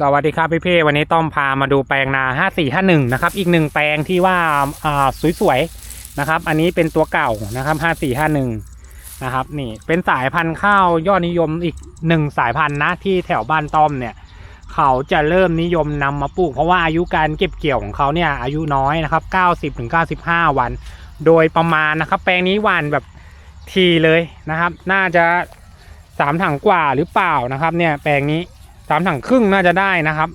สวัสดีครับพี่เพ่วันนี้ต้อมพามาดูแปลงนา 5451 นะครับ อีกหนึ่งแปลงที่ว่าอ่าสวยๆนะครับ อันนี้เป็นตัวเก่านะครับ 5451 นะครับนี่เป็นสายพันธุ์ข้าวยอดนิยมอีกหนึ่งสายพันธุ์นะที่แถวบ้านต้อมเนี่ย เขาจะเริ่มนิยมนำมาปลูก เพราะว่าอายุการเก็บเกี่ยวของเขาเนี่ยอายุน้อยนะครับ 90-95 วัน โดยประมาณนะครับ แปลงนี้หวานแบบทีเลยนะครับ น่าจะสามถังกว่าหรือเปล่านะครับ เนี่ยแปลงนี้ สามถังครึ่งน่าจะได้นะครับ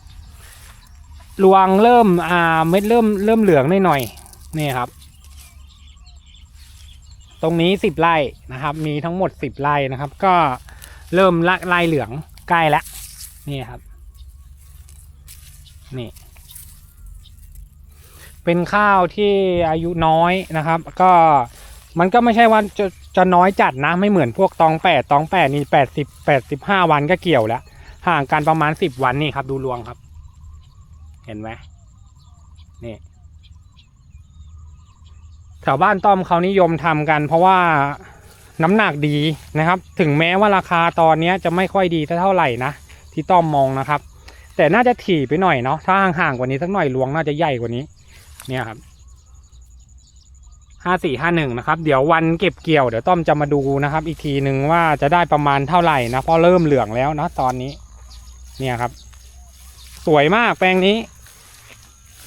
รวงเริ่มอ่าเม็ดเริ่มเริ่มเหลืองหน่อยๆนี่ครับ ตรงนี้สิบไร่นะครับ มีทั้งหมดสิบไร่นะครับ ก็เริ่มละไล่เหลืองใกล้แล้วนี่ครับ นี่ เป็นข้าวที่อายุน้อยนะครับ ก็มันก็ไม่ใช่ว่าจะจะน้อยจัดนะ ไม่เหมือนพวกตองแปดตองแปดนี่แปดสิบแปดสิบห้าวันก็เกี่ยวแล้ว ห่างกันประมาณสิบวันนี่ครับ ดูรวงครับ เห็นไหมนี่แถวบ้านต้อมเขานิยมทำกัน เพราะว่าน้ำหนักดีนะครับ ถึงแม้ว่าราคาตอนเนี้ยจะไม่ค่อยดีเท่าไหร่นะที่ต้อมมองนะครับ แต่น่าจะถี่ไปหน่อยเนาะถ้าห่างๆกว่านี้สักหน่อยรวงน่าจะใหญ่กว่านี้ เนี่ยครับห้าสี่ห้าหนึ่งนะครับ เดี๋ยววันเก็บเกี่ยวเดี๋ยวต้อมจะมาดูนะครับ อีกทีหนึ่งว่าจะได้ประมาณเท่าไหร่นะเพราะเริ่มเหลืองแล้วนะตอนนี้ เนี่ยครับ สวยมากแปลงนี้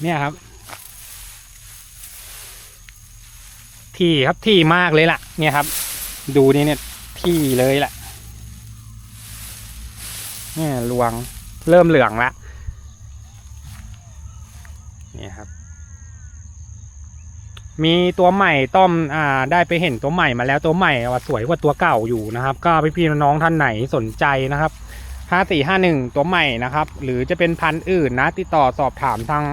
เนี่ยครับ ที่ครับที่มากเลยล่ะ เนี่ยครับ ดูนี่เนี่ยที่เลยแหละเนี่ยรวงเริ่มเหลืองแล้วเนี่ยครับ มีตัวใหม่ต้อมอ่าได้ไปเห็นตัวใหม่มาแล้วตัวใหม่ว่าสวยกว่าตัวเก่าอยู่นะครับ ก็พี่พี่ๆน้องท่านไหนสนใจนะครับ 5451 ตัวใหม่นะครับ หรือจะเป็นพันธุ์อื่นนะ ติดต่อสอบถามทาง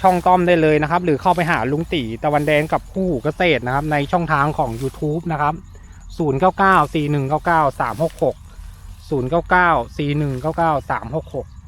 ช่องต้อมได้เลยนะครับ หรือเข้าไปหาลุงตีตะวันแดงกับคู่เกษตรนะครับ ในช่องทางของ YouTube นะครับ 0994199366 0994199 366